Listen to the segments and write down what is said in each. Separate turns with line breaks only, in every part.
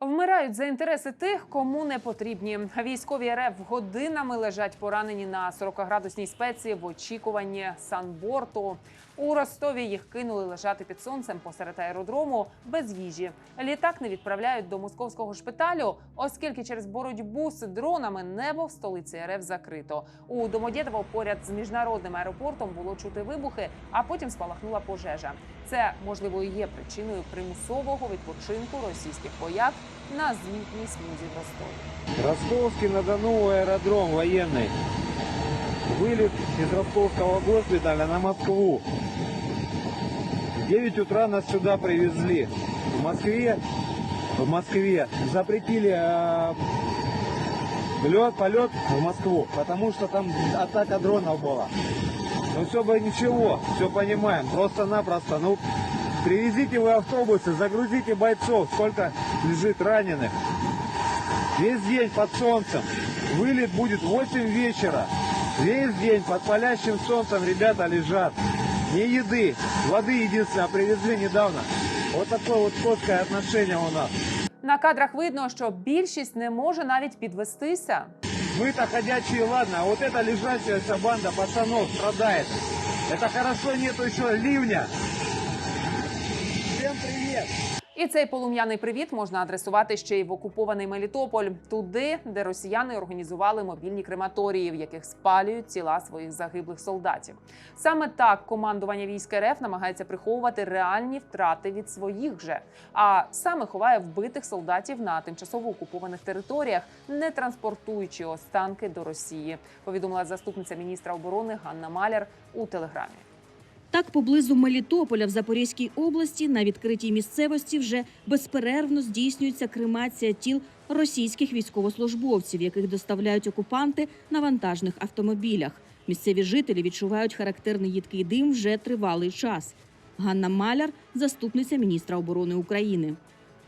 Вмирають за інтереси тих, кому не потрібні. Військові РФ годинами лежать поранені на 40-градусній спеці в очікуванні санборту. У Ростові їх кинули лежати під сонцем посеред аеродрому без їжі. Літак не відправляють до московського шпиталю, оскільки через боротьбу з дронами небо в столиці РФ закрито. У Домодєдово поряд з міжнародним аеропортом було чути вибухи, а потім спалахнула пожежа. Це можливо і є причиною примусового відпочинку російських вояк на злітній смузі в Ростові.
Ростовский на Дону аэродром военный. Вылет из ростовского госпиталя на Москву. В 9 утра нас сюда привезли. В Москве, в Москве запретили э, лед, полет в Москву, потому что там атака дронов была. Ну все бы ничего, все понимаем. Просто-напросто, ну, привезите вы автобусы, загрузите бойцов, сколько лежит раненых. Весь день под солнцем. Вылет будет в 8 вечера. Весь день под палящим солнцем ребята лежат. Ни еды, воды единственное привезли недавно. Вот такое вот скотское отношение у нас.
На кадрах видно, що більшість не може навіть підвестися.
Мы-то ходячие, ладно, а вот эта лежащаяся банда пацанов страдает. Это хорошо, нету еще ливня. Всем привет!
І цей полум'яний привіт можна адресувати ще й в окупований Мелітополь, туди, де росіяни організували мобільні крематорії, в яких спалюють тіла своїх загиблих солдатів. Саме так командування військ РФ намагається приховувати реальні втрати від своїх же, а саме ховає вбитих солдатів на тимчасово окупованих територіях, не транспортуючи останки до Росії. Повідомила заступниця міністра оборони Ганна Маляр у телеграмі.
Так, поблизу Мелітополя в Запорізькій області на відкритій місцевості вже безперервно здійснюється кремація тіл російських військовослужбовців, яких доставляють окупанти на вантажних автомобілях. Місцеві жителі відчувають характерний їдкий дим вже тривалий час. Ганна Маляр, заступниця міністра оборони України.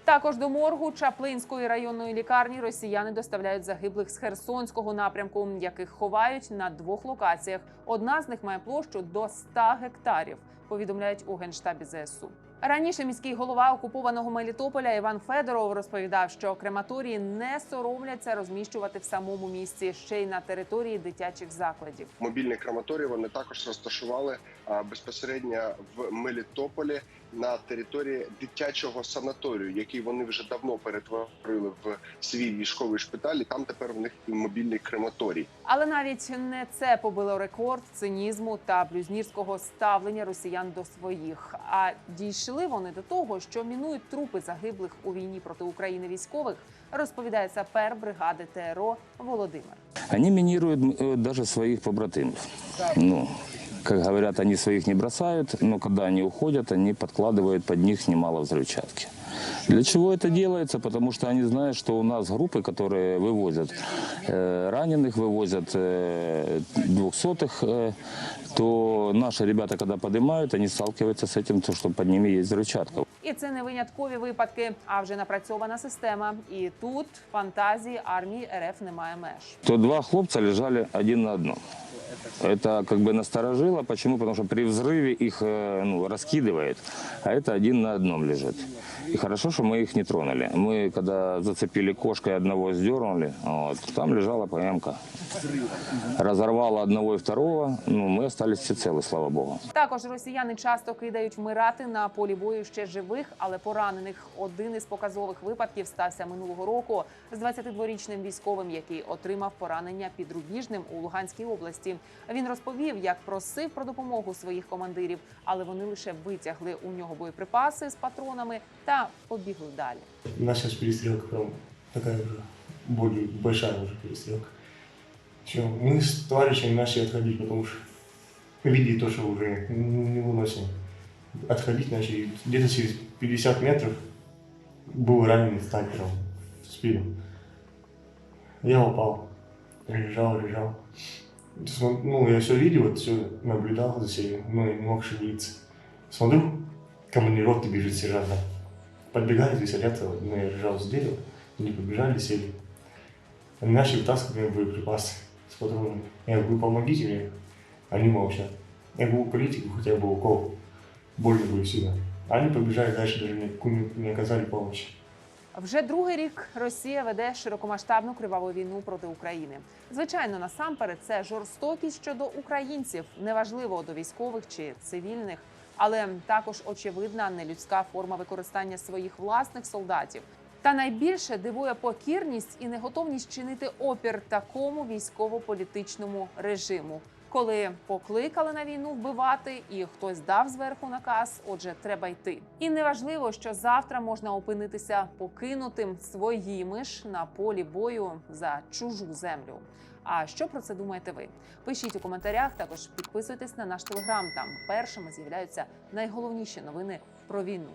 Також до моргу Чаплинської районної лікарні росіяни доставляють загиблих з Херсонського напрямку, яких ховають на двох локаціях. Одна з них має площу до 100 гектарів. Повідомляють у генштабі ЗСУ. Раніше міський голова окупованого Мелітополя Іван Федоров розповідав, що крематорії не соромляться розміщувати в самому місці ще й на території дитячих закладів.
мобільні крематорії вони також розташували безпосередньо в Мелітополі на території дитячого санаторію, який вони вже давно перетворили в свій військовий шпиталь. І там тепер в них і мобільний крематорій.
Але навіть не це побило рекорд цинізму та блюзнірського ставлення росіян до своїх. А дійшли вони до того, що мінують трупи загиблих у війні проти України військових, розповідає сапер бригади ТРО Володимир.
Они минируют э, даже своих побратимов. Ну, как говорят, они своих не бросают, но когда они уходят, они подкладывают под них немало взрывчатки. Для чего это делается? Потому что они знают, что у нас группы, которые вывозят э, раненых, вывозят э, двухсотых, э, то наши ребята, когда поднимают, они сталкиваются с этим, то, что под ними есть взрывчатка.
І це не виняткові випадки, а вже напрацьована система. І тут фантазії армії РФ немає меж.
то два хлопца лежали один на одном. Это как бы насторожило. Почему? Потому что при взрыве их э, ну, раскидывает, а это один на одном лежит. И хорошо, что мы их не тронули. Мы, когда зацепили кошкой одного, сдернули, вот, там лежала ПМК. Разорвало одного и второго, ну, мы остались все целы, слава богу.
Також росіяни часто кидають вмирати на полі бою ще живих, але поранених. Один із показових випадків стався минулого року з 22-річним військовим, який отримав поранення під Рубіжним у Луганській області. Він розповів, як просив про допомогу своїх командирів, але вони лише витягли у нього боєприпаси з патронами та побігли далі.
началась перестрелка прям такая уже более большая уже перестрелка. Все, мы с товарищами начали отходить, потому что видели то, что уже не выносим. Отходить начали. Где-то через 50 метров был раненый снайпером в спину. Я упал. Лежал, лежал. Ну, я все видел, все наблюдал за всеми, но не мог шевелиться. Смотрю, командировка бежит сержанта. Подбегают, веселятся, ну, я лежал с дерева, они побежали, сели. Они начали вытаскивать мои боеприпасы с патронами. Я говорю, «Вы помогите мне. Они молчат. Я говорю, политику хотя бы укол. Больно будет сильно. Они побежали дальше, даже никакую не, не оказали помощи.
Вже другий рік Росія веде широкомасштабну криваву війну проти України. Звичайно, насамперед це жорстокість щодо українців, неважливо до військових чи цивільних, але також очевидна нелюдська форма використання своїх власних солдатів. Та найбільше дивує покірність і неготовність чинити опір такому військово-політичному режиму. Коли покликали на війну вбивати, і хтось дав зверху наказ, отже, треба йти. І неважливо, що завтра можна опинитися покинутим своїми ж на полі бою за чужу землю. А що про це думаєте ви? Пишіть у коментарях. Також підписуйтесь на наш телеграм. Там першими з'являються найголовніші новини про війну.